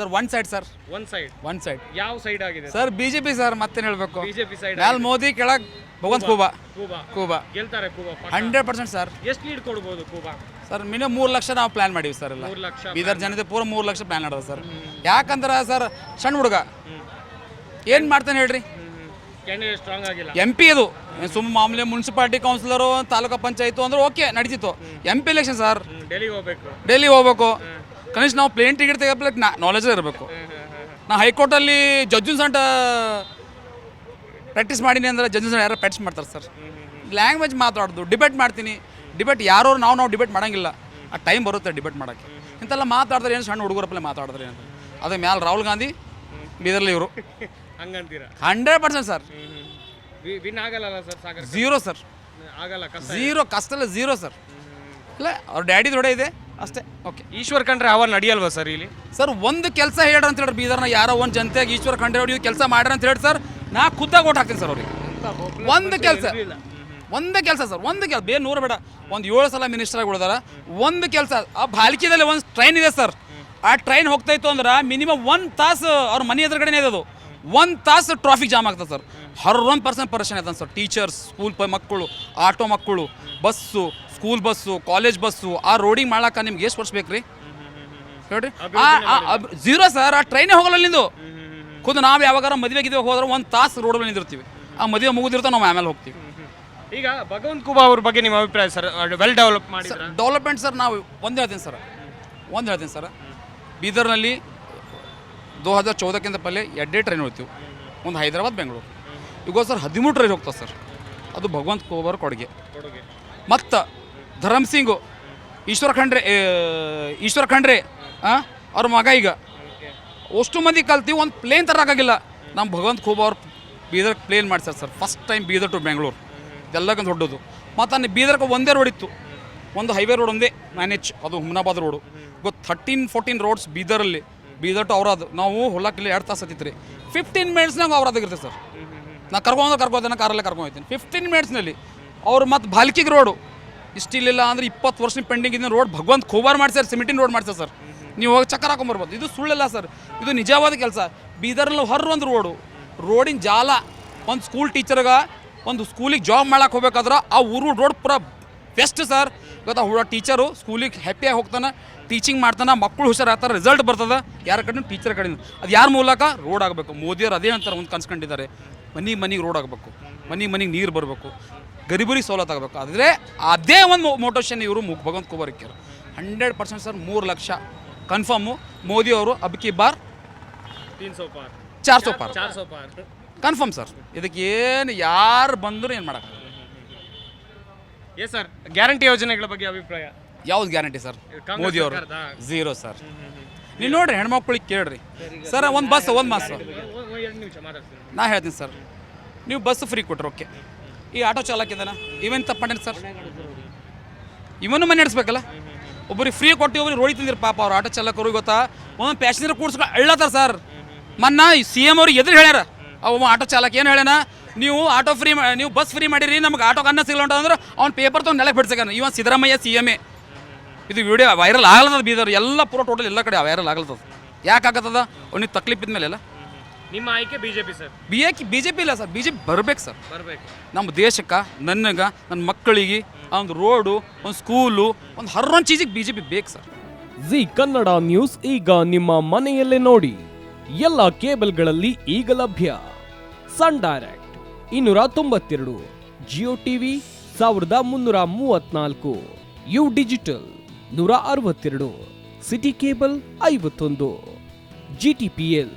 Sir one side sir one side one side ಯಾವ side ಆಗಿದೆ sir BJP sir ಮತ್ತೇನು ಹೇಳಬೇಕು? ಬಿಜೆಪಿ ಸೈಡ್ ಮ್ಯಾಲ್ ಮೋದಿ ಕೆಳಗ್ ಭಗವಂತ ಕೂಬಾ ಕೂಬಾ ಕೂಬಾ ಗೆಲ್ತಾರೆ ಕೂಬಾ ಪಕ್ಕ. ಹಂಡ್ರೆಡ್ ಪರ್ಸೆಂಟ್ ಸರ್ ಎಷ್ಟು ಲೀಡ್ ಕೊಡ್ಬೋದು ಕೂಬಾ ಸರ್ ಮಿನಿಮಮ್ ಮೂರು ಲಕ್ಷ ನಾವು ಪ್ಲಾನ್ ಮಾಡೀವಿ ಸರ್ ಎಲ್ಲ. ಮೂರು ಲಕ್ಷ ಬೀದರ್ ಜನತೆ ಪೂರ ಮೂರು ಲಕ್ಷ ಪ್ಲಾನ್ ಮಾಡೋದು ಸರ್ ಯಾಕಂದ್ರೆ ಸರ್ ಸಣ್ಣ ಹುಡುಗ. ಏನು ಮಾಡ್ತಾನೆ ಹೇಳ್ರಿ? ಕ್ಯಾಂಡಿಡೇಟ್ ಸ್ಟ್ರಾಂಗ್ ಆಗಿಲ್ಲ. ಎಂ ಪಿ ಇದು ಸುಮ್ಮ ಮಾಮೂಲಿ ಮುನ್ಸಿಪಾಲಿಟಿ ಕೌನ್ಸಿಲರು ತಾಲೂಕು ಪಂಚಾಯಿತು ಅಂದ್ರೆ ಓಕೆ ನಡೀತಿತ್ತು. M P election sir Delhi ಹೋಗ್ಬೇಕು. ಡೆಲ್ಲಿ ಹೋಗ್ಬೇಕು. ಕನಿಷ್ಠ ನಾವು ಪ್ಲೇನ್ ಟಿಕೆಟ್ ತೆಗಪ್ಲಕ್ಕೆ ನಾಲೆಜ್ ಇರಬೇಕು. ನಾ ಹೈಕೋರ್ಟಲ್ಲಿ ಜಡ್ಜಸ್ ಅಂತ ಪ್ರಾಕ್ಟೀಸ್ ಮಾಡೀನಿ ಅಂದ್ರೆ ಸಂಟ ಯಾರು ಪ್ರಾಕ್ಟೀಸ್ ಮಾಡ್ತಾರೆ ಸರ್ ಲ್ಯಾಂಗ್ವೇಜ್ ಮಾತಾಡೋದು ಡಿಬೇಟ್ ಮಾಡ್ತೀನಿ. ಡಿಬೇಟ್ ಯಾರೋ ನಾವು ನಾವು ಡಿಬೇಟ್ ಮಾಡೋಂಗಿಲ್ಲ. ಆ ಟೈಮ್ ಬರುತ್ತೆ ಡಿಬೇಟ್ ಮಾಡೋಕ್ಕೆ. ಇಂತೆಲ್ಲ ಮಾತಾಡಿದ್ರೆ ಏನು ಸಣ್ಣ ಹುಡುಗರಪ್ಪಲೆ ಮಾತಾಡಿದ್ರೆ ಏನು? ಅದೇ ಮ್ಯಾಲೆ ರಾಹುಲ್ ಗಾಂಧಿ ಬೀದರ್ಲಿ ಇವರು. ಹಂಗಂತೀರಾ? ಹಂಡ್ರೆಡ್ ಪರ್ಸೆಂಟ್ ಸರ್ ವಿನ್ ಆಗಲ್ಲ ಸರ್ ಸಾಗರ್ ಝೀರೋ ಸರ್ ಆಗಲ್ಲ ಕಷ್ಟ ಝೀರೋ ಕಷ್ಟಲ್ಲ ಝೀರೋ ಸರ್ ಇಲ್ಲ ಅವ್ರ ಡ್ಯಾಡಿ ದೊಡ್ಡ ಇದೆ. ಅಷ್ಟೇ. ಓಕೆ. ಈಶ್ವರ್ ಕಂಡ್ರೆ ಅವ ನಡೆಯಲ್ವಾ ಸರ್ ಇಲ್ಲಿ? ಸರ್ ಒಂದು ಕೆಲಸ ಹೇಳ್ರಿ ಅಂತ ಹೇಳಿ ಬೀದರ್ನ ಯಾರೋ ಒಂದು ಜನತೆಗೆ ಈಶ್ವರ್ ಖಂಡ್ರೆ ಅವ್ರು ಕೆಲಸ ಮಾಡ್ರಿ ಅಂತ ಹೇಳಿ ಸರ್. ನಾ ಖುದ್ದಾಗಿ ಓಟ್ ಹಾಕ್ತೀನಿ ಸರ್ ಅವ್ರಿಗೆ. ಒಂದು ಕೆಲಸ. ಒಂದೇ ಕೆಲಸ ಸರ್ ಒಂದು ಕೆಲಸ. ಬೇರೆ ನೂರು ಬೇಡ. ಒಂದು ಏಳು ಸಲ ಮಿನಿಸ್ಟರ್ ಉಳಿದಾರ. ಒಂದು ಕೆಲಸ. ಆ ಬಾಲ್ಕಿದಲ್ಲಿ ಒಂದು ಟ್ರೈನ್ ಇದೆ ಸರ್. ಆ ಟ್ರೈನ್ ಹೋಗ್ತಾ ಇತ್ತು ಅಂದ್ರೆ ಮಿನಿಮಮ್ ಒಂದು ತಾಸು ಅವ್ರ ಮನೆ ಎದುರುಗಡೆನೇ ಇದೆ ಅದು ಒಂದು ತಾಸು ಟ್ರಾಫಿಕ್ ಜಾಮ್ ಆಗ್ತದೆ ಸರ್. ಹರ್ರೊಂದು ಪರ್ಸೆಂಟ್ ಪರ್ಸನ್ ಆಯ್ತಾನೆ ಸರ್. ಟೀಚರ್ಸ್ ಸ್ಕೂಲ್ ಪ ಮಕ್ಕಳು ಆಟೋ ಮಕ್ಕಳು bus school bus college bus ಆ ರೋಡಿಂಗ್ ಮಾಡ್ಲಾಕ ನಿಮ್ಗೆ ಎಷ್ಟು ವರ್ಷ ಬೇಕು ರೀ ಹೇಳ್ರಿ? ಝೀರೋ ಸರ್ ಆ ಟ್ರೈನೇ ಹೋಗಲ್ಲ ನಿಂದು. ಖುದ್ದು ನಾವು ಯಾವಾಗಾರ ಮದುವೆ ಗಿದ್ವೆ ಹೋದ್ರೆ ಒಂದು ತಾಸು ರೋಡಲ್ಲಿ ನಿಂದಿರ್ತೀವಿ. ಆ ಮದುವೆ ಮುಗಿದಿರ್ತಾವೆ ನಾವು ಆಮೇಲೆ ಹೋಗ್ತೀವಿ. ಈಗ ಭಗವಂತ ಕುಬಾ ಅವ್ರ ಬಗ್ಗೆ ನಿಮ್ಮ ಅಭಿಪ್ರಾಯ sir well develop sir development sir ನಾವು ಒಂದು ಹೇಳ್ತೀನಿ ಸರ್ ಒಂದು ಹೇಳ್ತೀನಿ ಸರ್ ಬೀದರ್ನಲ್ಲಿ ದೋ ಹಜಾರ್ ಚೌದಕ್ಕಿಂತ ಪಲ್ಲೆ ಎರಡೇ ಟ್ರೈನ್ ಹೋಗ್ತೀವಿ. ಒಂದು ಹೈದರಾಬಾದ್ ಬೆಂಗಳೂರು. ಈಗ ಸರ್ ಹದಿಮೂರು ಟ್ರೈನ್ ಹೋಗ್ತಾವೆ ಸರ್ ಅದು ಭಗವಂತ ಕೋಬರ್ ಕೊಡುಗೆ. ಕೊಡುಗೆ. ಮತ್ತು ಧರಮ್ ಸಿಂಗು. ಈಶ್ವರ ಖಂಡ್ರೆ ಈಶ್ವರ ಖಂಡ್ರೆ ಅವ್ರ ಮಗ ಈಗ. ಅಷ್ಟು ಮಂದಿ ಕಲ್ತೀವಿ ಒಂದು ಪ್ಲೇನ್ ತರೋಕ್ಕಾಗಿಲ್ಲ ನಮ್ಮ ಭಗವಂತ ಖೂಬ್ ಅವ್ರು ಬೀದರ್ ಪ್ಲೇನ್ ಮಾಡ್ತಾರೆ sir first time Bidar to Bengaluru ಎಲ್ಲಕ್ಕಿಂತ ದೊಡ್ಡದು ಮತ್ತು ಅಲ್ಲಿ ಬೀದರ್ಗೆ ಒಂದೇ ರೋಡ್ ಇತ್ತು. ಒಂದು ಹೈವೇ ರೋಡ್ ಒಂದೇ ಮ್ಯಾನೇಜ್ ಅದು ಹುಮ್ನಾಬಾದ್ ರೋಡು ಗೊತ್ತು ಥರ್ಟೀನ್ ಫೋರ್ಟೀನ್ ರೋಡ್ಸ್ ಬೀದರಲ್ಲಿ. ಬೀದರ್ ಟು ಅವ್ರದ್ದು ನಾವು ಹೊಲಕ್ಕೆ ಎರಡು ತಾಸು ಹತ್ತಿತ್ತು ರೀ ಫಿಫ್ಟೀನ್ ಮಿನಿಟ್ಸ್ನಾಗ ಔರಾದಾಗಿರ್ತದೆ ಸರ್ ನಾ ಕರ್ಕೊಂಡು ಕರ್ಕೋದೇನ ಕಾರಲ್ಲೇ ಕರ್ಕೊಂಡು ಹೋಗ್ತೀನಿ. ಫಿಫ್ಟೀನ್ ಮಿನಿಟ್ಸ್ನಲ್ಲಿ ಅವ್ರು ಮತ್ತು ಬಾಲ್ಕಿಗೆ ರೋಡು ಇಷ್ಟಿಲ್ಲ ಅಂದ್ರೆ ಇಪ್ಪತ್ತು ವರ್ಷ ಪೆಂಡಿಂಗ್ ಇದ್ದ ರೋಡ್ ಭಗವಂತ ಖೋಬಾರ್ ಮಾಡ್ಸ್ಯಾರ ಸಿಮೆಂಟಿನ ರೋಡ್ ಮಾಡ್ಸ್ಯಾರ ಸರ್. ನೀವು ಹೋಗಿ ಚಕ್ಕರ್ ಹಾಕೊಂಬರ್ಬೋದು ಇದು ಸುಳ್ಳಲ್ಲ ಸರ್. ಇದು ನಿಜವಾದ ಕೆಲಸ. ಬೀದರ್ನಲ್ಲಿ ಹೊರ ಒಂದು ರೋಡು ರೋಡಿನ ಜಾಲ. ಒಂದು ಸ್ಕೂಲ್ ಟೀಚರ್ಗೆ ಒಂದು ಸ್ಕೂಲಿಗೆ ಜಾಬ್ ಮಾಡಕ್ಕೆ ಹೋಗ್ಬೇಕಾದ್ರೆ ಆ ಊರು ರೋಡ್ ಪೂರ ಬೆಸ್ಟ್ ಸರ್. ಇವತ್ತು ಹುಡುಗ ಟೀಚರು ಸ್ಕೂಲಿಗೆ ಹ್ಯಾಪಿಯಾಗಿ ಹೋಗ್ತಾನೆ ಟೀಚಿಂಗ್ ಮಾಡ್ತಾನೆ ಮಕ್ಕಳು ಹುಷಾರಾಗ್ತಾರೆ ರಿಸಲ್ಟ್ ಬರ್ತದೆ. ಯಾರ ಕಡೆ ಟೀಚರ್ ಕಡೆ ಅದು ಯಾರ ಮೂಲಕ? ರೋಡ್ ಆಗಬೇಕು. ಮೋದಿಯವರು ಅದೇ ಅಂತಾರೆ ಒಂದು ಕನ್ಸ್ಕೊಂಡಿದ್ದಾರೆ ಮನೆ ಮನೆಗೆ ರೋಡ್ ಆಗಬೇಕು. ಮನೆ ಮನೆಗೆ ನೀರು ಬರಬೇಕು. ಗರಿಬರಿಗೆ ಸವಲತ್ತು ಆಗಬೇಕು ಆದರೆ ಅದೇ ಒಂದು ಮೋಟೋಷನ್ ಇವರು ಮುಗ್ ಭಗವಂತ ಕುಬಾರಿಕ್ಯರು ಹಂಡ್ರೆಡ್ ಪರ್ಸೆಂಟ್ ಸರ್ ಮೂರು ಲಕ್ಷ ಕನ್ಫರ್ಮು ಮೋದಿಯವರು ಅಬ್ಕಿ ಬಾರ್ ಚಾರ್ ಸೋ ಪಾರ್ ಕನ್ಫರ್ಮ್ ಸರ್ ಇದಕ್ಕೆ ಏನು ಯಾರು ಬಂದರೂ ಏನು ಮಾಡೋಕ್ಕೆ ಎಸ್ ಸರ್ ಗ್ಯಾರಂಟಿ ಯೋಜನೆಗಳ ಬಗ್ಗೆ ಅಭಿಪ್ರಾಯ ಯಾವ್ದು ಗ್ಯಾರಂಟಿ ಸರ್ ಮೋದಿ ಅವರು? ಝೀರೋ ಸರ್ ನೀವು ನೋಡ್ರಿ ಹೆಣ್ಮಕ್ಳಿಗೆ ಕೇಳ್ರಿ ಸರ್ ಒಂದು ಬಸ್ ಒಂದು ಮಾಸ ನಾ ಹೇಳ್ತೀನಿ ಸರ್ ನೀವು ಬಸ್ ಫ್ರೀ ಕೊಟ್ರಿ ಓಕೆ ಈ ಆಟೋ ಚಾಲಕ ಇದ್ದಾನ ಇವೇನು ತಪ್ಪು ಸರ್? ಇವನು ಮನೆ ನಡೆಸ್ಬೇಕಲ್ಲ? ಒಬ್ಬರಿಗೆ ಫ್ರೀ ಕೊಟ್ಟು ಒಬ್ಬರಿಗೆ ರೋಡಿ ತಂದಿರ ಪಾಪ ಅವ್ರು ಆಟೋ ಚಾಲಕರು ಗೊತ್ತಾ? ಒಂದೊಂದು ಪ್ಯಾಸೆಂಜರ್ ಕೂಡ್ಸ್ಕೊಂಡು ಅಳ್ಳತ್ತಾರ ಸರ್. ಮನ್ನ ಸಿ ಎಂ ಅವ್ರಿಗೆ ಎದುರು ಹೇಳ್ಯಾರ. ಅವ ಆಟೋ ಚಾಲಕ ಏನು ಹೇಳ್ಯಾನ? ನೀವು ಆಟೋ ಫ್ರೀ ನೀವು ಬಸ್ ಫ್ರೀ ಮಾಡಿರಿ, ನಮ್ಗೆ ಆಟೋ ಅನ್ನ ಸಿಗಲ್ಲ ಅಂದ್ರೆ ಅವ್ನು ಪೇಪರ್ ತೊಗೊಂಡು ನೆಲಕ್ಕೆ ಬಿಡ್ಸಕ್ಯಾನ ಇವನ್ ಸಿದ್ದರಾಮಯ್ಯ ಸಿ ಎಂ ಎ. ಇದು ವಿಡಿಯೋ ವೈರಲ್ ಆಗ್ಲತ್ತದ ಬೀದರ್. ಎಲ್ಲ ಪೂರ ಟೋಟಲ್ ಎಲ್ಲ ಕಡೆ ವೈರಲ್ ಆಗ್ಲತ್ತದ ಯಾಕೆ ಆಗತ್ತದ? ಅವ್ನಿಗೆ ತಕ್ಲೀಫ್ ಇದ್ಮೇಲೆ ಎಲ್ಲ ನಿಮ್ಮ ಆಯ್ಕೆ BJP sir. B A B J P ಇಲ್ಲ ಸರ್ ಬಿ ಜೆ ಪಿ ಬರ್ಬೇಕು ಸರ್. ಬರಬೇಕು. ನಮ್ಮ ದೇಶಕ್ಕೆ ನನಗೆ ನನ್ನ ಮಕ್ಕಳಿಗೆ ಒಂದು ರೋಡು ಒಂದು ಸ್ಕೂಲು ಒಂದು ಹರ್ರೊಂದು ಚೀಸಿಗೆ ಬಿ ಜೆ ಪಿ ಬೇಕು ಸರ್. ಜಿ ಕನ್ನಡ ನ್ಯೂಸ್ ಈಗ ನಿಮ್ಮ ಮನೆಯಲ್ಲೇ ನೋಡಿ. ಎಲ್ಲ ಕೇಬಲ್ಗಳಲ್ಲಿ ಈಗ ಲಭ್ಯ. ಸನ್ ಡೈರೆಕ್ಟ್ ಇನ್ನೂರ ತೊಂಬತ್ತೆರಡು ಜಿಯೋ ಟಿವಿ ಸಾವಿರದ ಮುನ್ನೂರ ಮೂವತ್ನಾಲ್ಕು ಯು ಡಿಜಿಟಲ್ ನೂರ ಅರವತ್ತೆರಡು ಸಿಟಿ ಕೇಬಲ್ ಐವತ್ತೊಂದು ಜಿ ಟಿ ಪಿ ಎಲ್.